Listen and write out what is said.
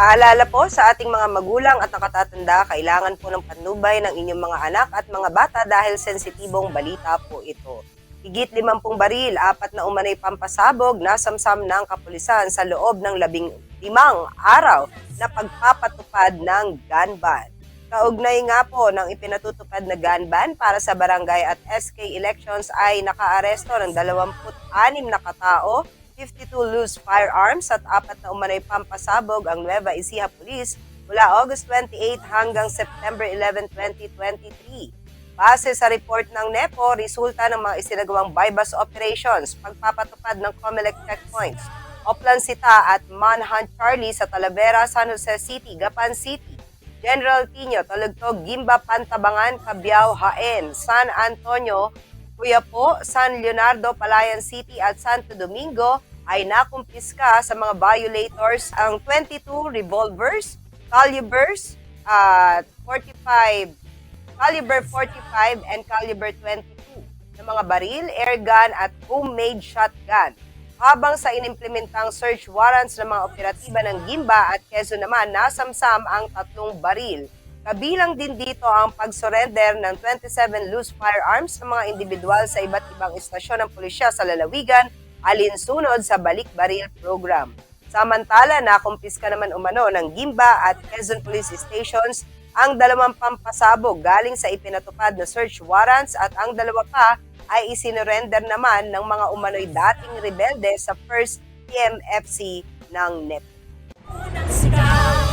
Paalala po sa ating mga magulang at nakatatanda, kailangan po ng panubay ng inyong mga anak at mga bata dahil sensitibong balita po ito. Higit limampung baril, apat na umanay pampasabog, nasamsam ng kapulisan sa loob ng labing limang araw na pagpapatupad ng gun ban. Kaugnay nga po ng ipinatutupad na gun ban para sa barangay at SK elections ay nakaaresto ng 26 na katao 52 loose firearms at apat na umanay pampasabog ang Nueva Ecija Police mula August 28 hanggang September 11, 2023. Base sa report ng NEPO, resulta ng mga isinagawang bypass operations, pagpapatupad ng COMELEC checkpoints, Oplan Sita at Manhunt Charlie sa Talavera, San Jose City, Gapan City, General Tino, Talugtog, Gimba, Pantabangan, Cabiao, Haen, San Antonio, Cuyapo, San Leonardo, Palayan City at Santo Domingo ay nakumpiska sa mga violators ang 22 revolvers, calibers, at 45 caliber 45 and caliber 22 ng mga baril, air gun at homemade shotgun. Habang sa inimplementang search warrants ng mga operatiba ng Gimba at Quezon naman, nasamsam ang tatlong baril. Kabilang din dito ang pag-surrender ng 27 loose firearms ng mga individual sa iba't ibang istasyon ng pulisya sa lalawigan alinsunod sa Balik Baril Program. Samantala, nakumpiska naman umano ng Gimba at Quezon Police Stations ang dalawang pampasabog galing sa ipinatupad na search warrants at ang dalawa pa ay isinorender naman ng mga umano'y dating rebelde sa 1st PMFC ng NEP.